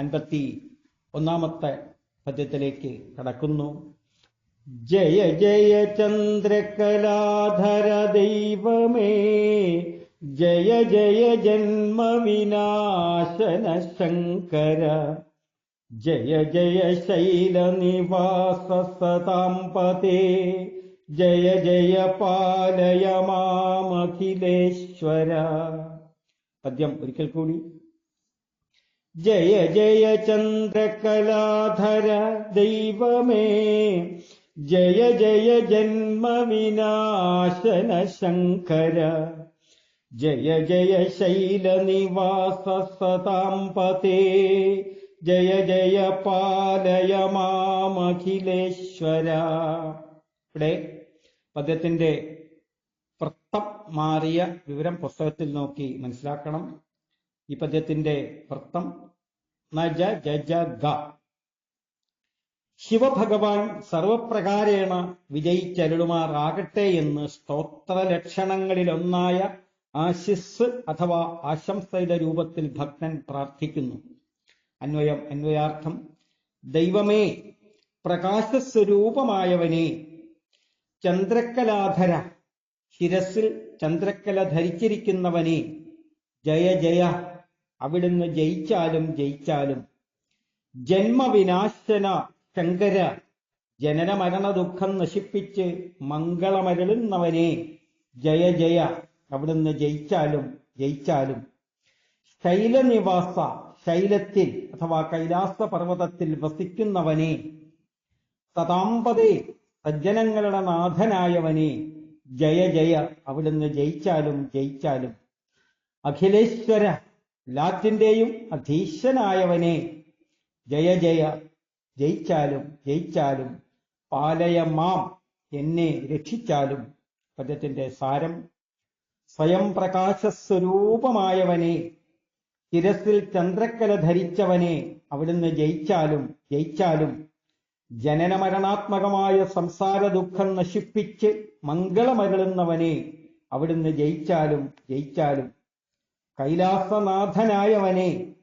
അൻപത്തി ഒന്നാമത്തെ പദ്യത്തിലേക്ക് കടക്കുന്നു. ജയ ജയ ചന്ദ്രകലാധര ദൈവമേ ജയ ജയ ജന്മവിനാശന ശങ്കര ജയ ജയ ശൈലനിവാസ സതാം പതേ ജയ ജയ പാലയ മാമഖിലേശ്വര പദ്യം ഒരിക്കൽ കൂടി. ജയ ജയ ചന്ദ്രകലാധര ദൈവമേ ജയ ജയ ജന്മവിനാശന ശങ്കര ജയ ജയ ശൈലനിവാസ സതാം പതേ ജയ ജയ പാലയ മാമഖിലേശ്വര ഇവിടെ പദ്യത്തിന്റെ വൃത്തം മാറിയ വിവരം പുസ്തകത്തിൽ നോക്കി മനസ്സിലാക്കണം. ഈ പദ്യത്തിന്റെ വൃത്തം നജ ജജ ഗ. ശിവഭഗവാൻ സർവപ്രകാരേണ വിജയിച്ചരുളുമാറാകട്ടെ എന്ന് സ്തോത്ര ലക്ഷണങ്ങളിലൊന്നായ ആശിസ് അഥവാ ആശംസയുടെ രൂപത്തിൽ ഭക്തൻ പ്രാർത്ഥിക്കുന്നു. അന്വയം അന്വയാർത്ഥം. ദൈവമേ പ്രകാശസ്വരൂപമായവനെ ചന്ദ്രക്കലാധര ശിരസിൽ ചന്ദ്രക്കല ധരിച്ചിരിക്കുന്നവനെ ജയ ജയ അവിടുന്ന് ജയിച്ചാലും ജയിച്ചാലും. ജന്മവിനാശന ശങ്കര ജനന മരണ ദുഃഖം നശിപ്പിച്ച് മംഗളമരുളുന്നവനെ. ജയ ജയ അവിടുന്ന് ജയിച്ചാലും ജയിച്ചാലും. ശൈലനിവാസ ശൈലത്തിൽ അഥവാ കൈലാസ പർവതത്തിൽ വസിക്കുന്നവനെ. സതാമ്പതേ സജ്ജനങ്ങളുടെ നാഥനായവനെ. ജയ ജയ അവിടുന്ന് ജയിച്ചാലും ജയിച്ചാലും. അഖിലേശ്വര എല്ലാറ്റിന്റെയും അധീശനായവനെ. ജയ ജയ. ജയിച്ചാലും ജയിച്ചാലും പാലയ മാം എന്നെ രക്ഷിച്ചാലും. പദ്യത്തിന്റെ സാരം. സ്വയം പ്രകാശസ്വരൂപമായവനെ. ശിരസിൽ ചന്ദ്രക്കല ധരിച്ചവനെ. അവിടുന്ന് ജയിച്ചാലും ജയിച്ചാലും ജനന ജനനമരണാത്മകമായ സംസാര ദുഃഖം നശിപ്പിച്ച് മംഗളമരുളുന്നവനെ. അവിടുന്ന് ജയിച്ചാലും ജയിച്ചാലും കൈലാസനാഥനായവനെ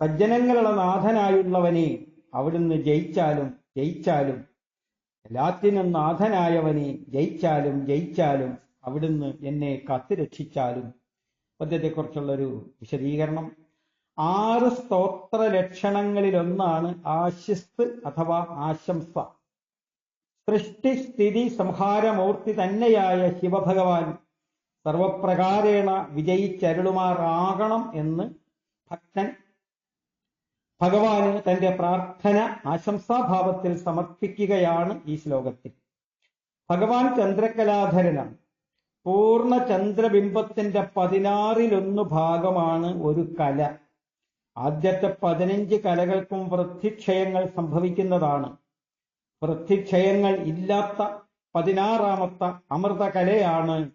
സജ്ജനങ്ങളുടെ നാഥനായുള്ളവനെ അവിടുന്ന് ജയിച്ചാലും ജയിച്ചാലും എല്ലാത്തിനും നാഥനായവനെ ജയിച്ചാലും ജയിച്ചാലും അവിടുന്ന് എന്നെ കാത്തുരക്ഷിച്ചാലും. പദ്യത്തെക്കുറിച്ചുള്ളൊരു വിശദീകരണം. ആറ് സ്തോത്ര ലക്ഷണങ്ങളിലൊന്നാണ് ആശിസ് അഥവാ ആശംസ. സൃഷ്ടി സ്ഥിതി സംഹാരമൂർത്തി തന്നെയായ ശിവഭഗവാൻ സർവപ്രകാരേണ വിജയിച്ചരുളുമാറാകണം എന്ന് ഭക്തൻ ഭഗവാന് തന്റെ പ്രാർത്ഥന ആശംസാഭാവത്തിൽ സമർപ്പിക്കുകയാണ് ഈ ശ്ലോകത്തിൽ. ഭഗവാൻ ചന്ദ്രകലാധരനാണ്. പൂർണ ചന്ദ്രബിംബത്തിന്റെ പതിനാറിലൊന്ന് ഭാഗമാണ് ഒരു കല. ആദ്യത്തെ പതിനഞ്ച് കലകൾക്കും വൃദ്ധിക്ഷയങ്ങൾ സംഭവിക്കുന്നതാണ്. വൃദ്ധിക്ഷയങ്ങൾ ഇല്ലാത്ത പതിനാറാമത്തെ അമൃതകലയാണ്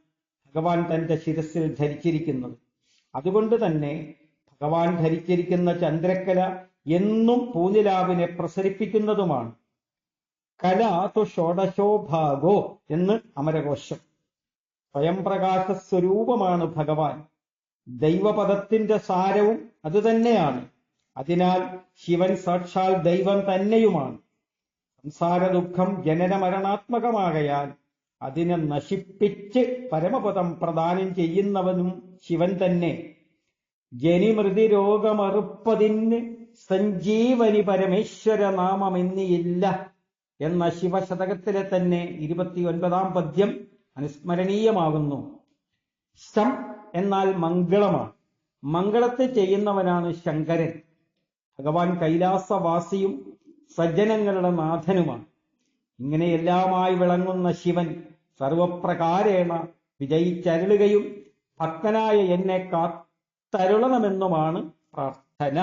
ഭഗവാൻ തന്റെ ശിരസിൽ ധരിച്ചിരിക്കുന്നത് അതുകൊണ്ട് തന്നെ ഭഗവാൻ ധരിച്ചിരിക്കുന്ന ചന്ദ്രക്കല എന്നും പൂനിലാവിനെ പ്രസരിപ്പിക്കുന്നതുമാണ്. കല തു ഷോഡശോ ഭാഗോ എന്ന് അമരകോശം. സ്വയം പ്രകാശ സ്വരൂപമാണ് ഭഗവാൻ. ദൈവപദത്തിന്റെ സാരവും അതുതന്നെയാണ് അതിനാൽ ശിവൻ സാക്ഷാൽ ദൈവം തന്നെയുമാണ്. സംസാര ദുഃഖം ജനന മരണാത്മകമാകയാൽ അതിനെ നശിപ്പിച്ച് പരമപദം പ്രദാനം ചെയ്യുന്നവനും ശിവൻ തന്നെ. ജനിമൃതി രോഗമറുപ്പതിന് സഞ്ജീവനി പരമേശ്വര നാമമെന്നിയില്ല എന്ന ശിവശതകത്തിലെ തന്നെ ഇരുപത്തിയൊൻപതാം പദ്യം അനുസ്മരണീയമാകുന്നു. ശം എന്നാൽ മംഗളമാണ്. മംഗളത്തെ ചെയ്യുന്നവനാണ് ശങ്കരൻ. ഭഗവാൻ കൈലാസവാസിയും സജ്ജനങ്ങളുടെ നാഥനുമാണ്. ഇങ്ങനെയെല്ലാമായി വിളങ്ങുന്ന ശിവൻ സർവപ്രകാരേണ വിജയിച്ചരുളുകയും ഭക്തനായ എന്നെ കാത്തരുളണമെന്നുമാണ് പ്രാർത്ഥന.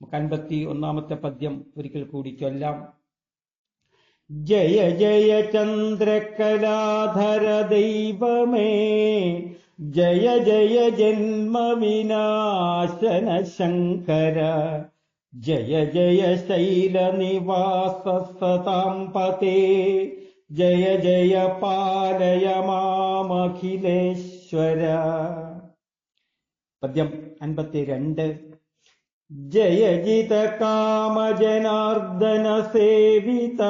നമുക്ക് അൻപത്തി ഒന്നാമത്തെ പദ്യം ഒരിക്കൽ കൂടി ചൊല്ലാം. ജയ ജയ ചന്ദ്രകലാധര ദൈവമേ ജയ ജയ ജന്മവിനാശന ശങ്കര ജയ ജയ ശൈലനിവാസ സതാം പതേ ജയ ജയ പാലയ മാമഖിലേശ്വര പദ്യം അൻപത്തിരണ്ട്. ജയ ജിത കാമജനാർദ്ദന സേവിത.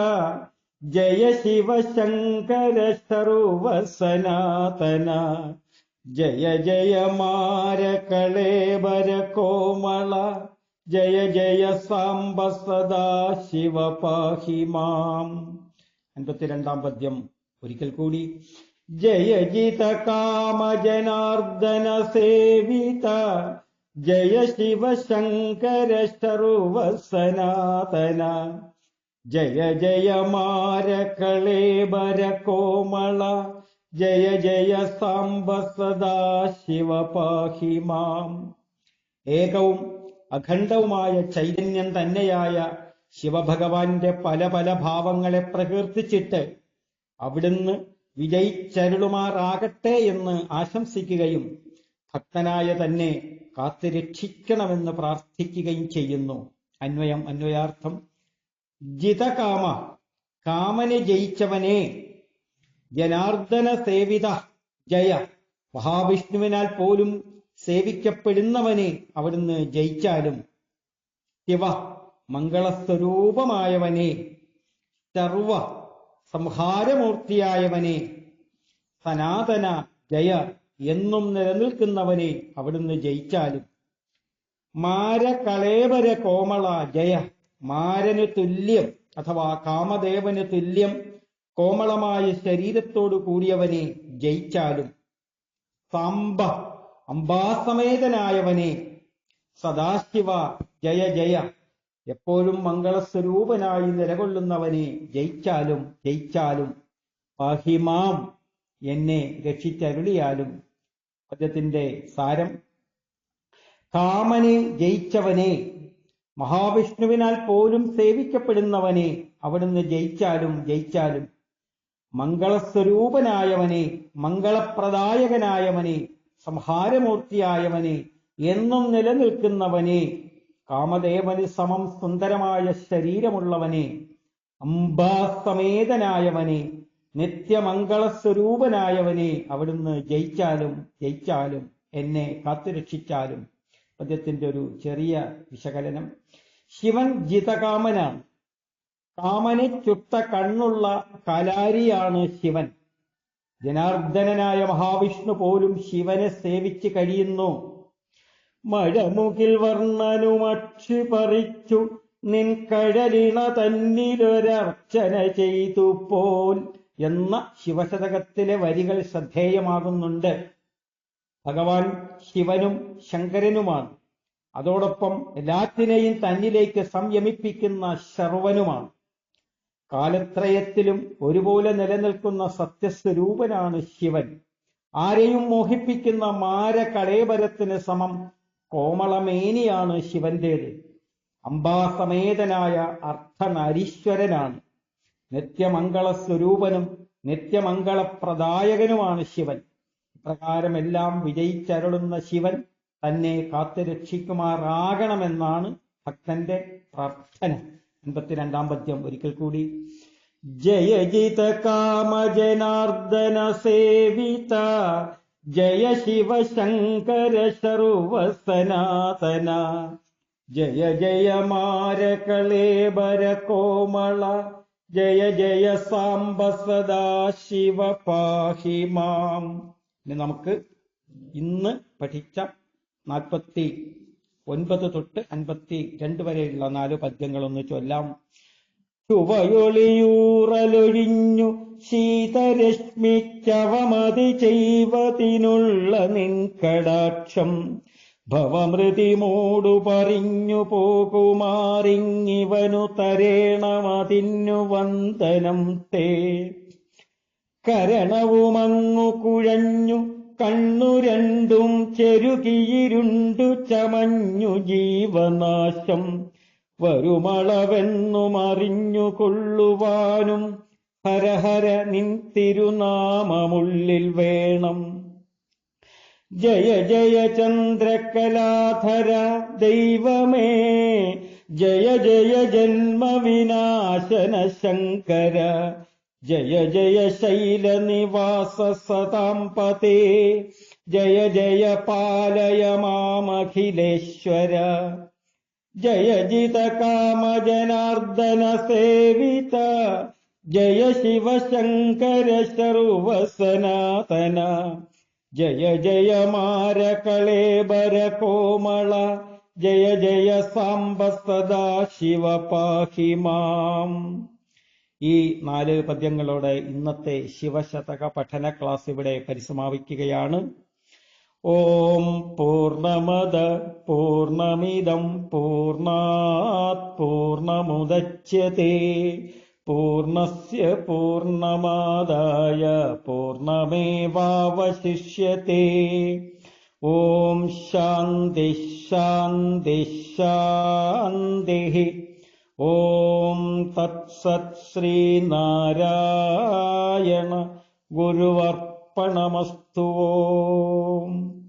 ജയ ശിവശങ്കര സർവസനാതന ജയ ജയ മാരകളേവര കോമള. ജയ ജയ സാംബ സദാ ശിവ പാഹി മാം. അൻപത്തിരണ്ടാം പദ്യം. ഒരിക്കൽ കൂടി. ജയ ജിത കാമജനാർദ്ദന സേവിത ജയ ശിവശങ്കര സർവസനാതന ജയ ജയ മാരകളേബര കോമള ജയ ജയ സാംബ സദാ ശിവ പാഹി മാം ഏകവും അഖണ്ഡവുമായ ചൈതന്യം തന്നെയായ ശിവഭഗവാന്റെ പല പല ഭാവങ്ങളെ പ്രകീർത്തിച്ചിട്ട് അവിടുന്ന് വിജയിച്ചരുളുമാറാകട്ടെ എന്ന് ആശംസിക്കുകയും ഭക്തനായ തന്നെ കാത്തുരക്ഷിക്കണമെന്ന് പ്രാർത്ഥിക്കുകയും ചെയ്യുന്നു. അന്വയം അന്വയാർത്ഥം. ജിതകാമ കാമനെ ജയിച്ചവനെ. ജനാർദ്ദന സേവിത ജയ. മഹാവിഷ്ണുവിനാൽ പോലും സേവിക്കപ്പെടുന്നവനെ അവിടുന്ന് ജയിച്ചാലും ശിവ മംഗളസ്വരൂപമായവനെ സർവ സംഹാരമൂർത്തിയായവനെ സനാതന ജയ എന്നും നിലനിൽക്കുന്നവനെ അവിടുന്ന് ജയിച്ചാലും മാരകളേവര കോമള ജയ മാരന് തുല്യം അഥവാ കാമദേവന് തുല്യം കോമളമായ ശരീരത്തോടു കൂടിയവനെ ജയിച്ചാലും സാമ്പ അംബാസമേതനായവനെ സദാശിവ ജയ ജയ എപ്പോഴും മംഗളസ്വരൂപനായി നിലകൊള്ളുന്നവനെ ജയിച്ചാലും ജയിച്ചാലും പാഹിമാം എന്നെ രക്ഷിച്ചരുളിയാലും. പദ്യത്തിന്റെ സാരം കാമനെ ജയിച്ചവനെ മഹാവിഷ്ണുവിനാൽ പോലും സേവിക്കപ്പെടുന്നവനെ അവിടുന്ന് ജയിച്ചാലും ജയിച്ചാലും. മംഗളസ്വരൂപനായവനെ മംഗളപ്രദായകനായവനെ സംഹാരമൂർത്തിയായവനെ എന്നും നിലനിൽക്കുന്നവനെ കാമദേവന് സമം സുന്ദരമായ ശരീരമുള്ളവനെ അംബാസമേതനായവനെ നിത്യമംഗളസ്വരൂപനായവനെ അവിടുന്ന് ജയിച്ചാലും ജയിച്ചാലും എന്നെ കാത്തുരക്ഷിച്ചാലും. പദ്യത്തിന്റെ ഒരു ചെറിയ വിശകലനം. ശിവൻ ജിതകാമനാണ് കാമനെ ചുട്ട കണ്ണുള്ള കലാരിയാണ് ശിവൻ. ജനാർദ്ദനായ മഹാവിഷ്ണു പോലും ശിവനെ സേവിച്ച് കഴിയുന്നു. മഴമുകിൽ വർണനുമക്ഷി പറിച്ചു. നിൻ കഴലിണ തന്നിലൊരർച്ചന ചെയ്തു പോൽ എന്ന ശിവശതകത്തിലെ വരികൾ ശ്രദ്ധേയമാകുന്നുണ്ട്. ഭഗവാൻ ശിവനും ശങ്കരനുമാണ്. അതോടൊപ്പം എല്ലാത്തിനെയും തന്നിലേക്ക് സംയമിപ്പിക്കുന്ന ശർവനുമാണ്. കാലത്രയത്തിലും ഒരുപോലെ നിലനിൽക്കുന്ന സത്യസ്വരൂപനാണ് ശിവൻ. ആരെയും മോഹിപ്പിക്കുന്ന മാരകളേബരത്തിന് സമം കോമളമേനിയാണ് ശിവന്റേത്. അംബാസമേതനായ അർത്ഥനരീശ്വരനാണ്. നിത്യമംഗള സ്വരൂപനും നിത്യമംഗളപ്രദായകനുമാണ് ശിവൻ. ഇപ്രകാരമെല്ലാം വിജയിച്ചരുളുന്ന ശിവൻ തന്നെ കാത്തുരക്ഷിക്കുമാറാകണമെന്നാണ് ഭക്തന്റെ പ്രാർത്ഥന. അൻപത്തിരണ്ടാം പദ്യം. ഒരിക്കൽ കൂടി. ജയജിത കാമജനാർദ്ദന സേവിത ജയ ശിവ ശങ്കര സർവ സർവസനാതന. ജയ ജയ മാരകളേബര കോമള ജയ ജയ സാംബ സദാ ശിവ പാഹി മാം. ഇനി നമുക്ക് ഇന്ന് പഠിച്ച നാൽപ്പത്തി ഒൻപത് തൊട്ട് അൻപത്തി രണ്ട് വരെയുള്ള നാല് പദ്യങ്ങളൊന്ന് ചൊല്ലാം. ചുവയൊളിയൂറലൊഴിഞ്ഞു ശീതരശ്മിക്കവമതി ചെയ്വതിനുള്ള നിൻ കടാക്ഷം ഭവമൃതി മൂടു പറഞ്ഞു പോകുമാറിങ്ങിവനു തരേണമതിന്നു വന്ദനം തേ. കരണവുമങ്ങു കുഴഞ്ഞു കണ്ണു രണ്ടും ചെരുകിയിരുണ്ടു ചമഞ്ഞു ജീവനാശം. വരുമളവെന്നും അറിഞ്ഞു കൊള്ളുവാനും ഹരഹര നിൻ തിരുനാമമുള്ളിൽ വേണം. ജയ ജയ ചന്ദ്രകലാധര ദൈവമേ ജയ ജയ ജന്മവിനാശന ശങ്കര ജയ ജയ ശൈലനിവാസ സതാംപതേ ജയ ജയ പാലയ മാമഖിലേശ്വര ജയ ജിത കാമജനാർദ്ദന സേവിത ജയ ശിവശങ്കര സർവസനാതന. ജയ ജയ മാരകളേബര കോമള. ജയ ജയ സാംബ സദാ ശിവ പാഹി മാം. ഈ നാല് പദ്യങ്ങളോടെ ഇന്നത്തെ ശിവശതക പഠന ക്ലാസ് ഇവിടെ പരിസമാപിക്കുകയാണ്. ഓം പൂർണമദ പൂർണമിദം പൂർണാത് പൂർണമുദച്യത്തെ പൂർണസ്യ പൂർണമാദായ പൂർണമേവാവശിഷ്യത്തെ ഓം ശാന്തി ശാന്തി ശാന്തി. ഓം തത്സത് ശ്രീനാരായണ ഗുരുവർപ്പണമസ്തു. ഓം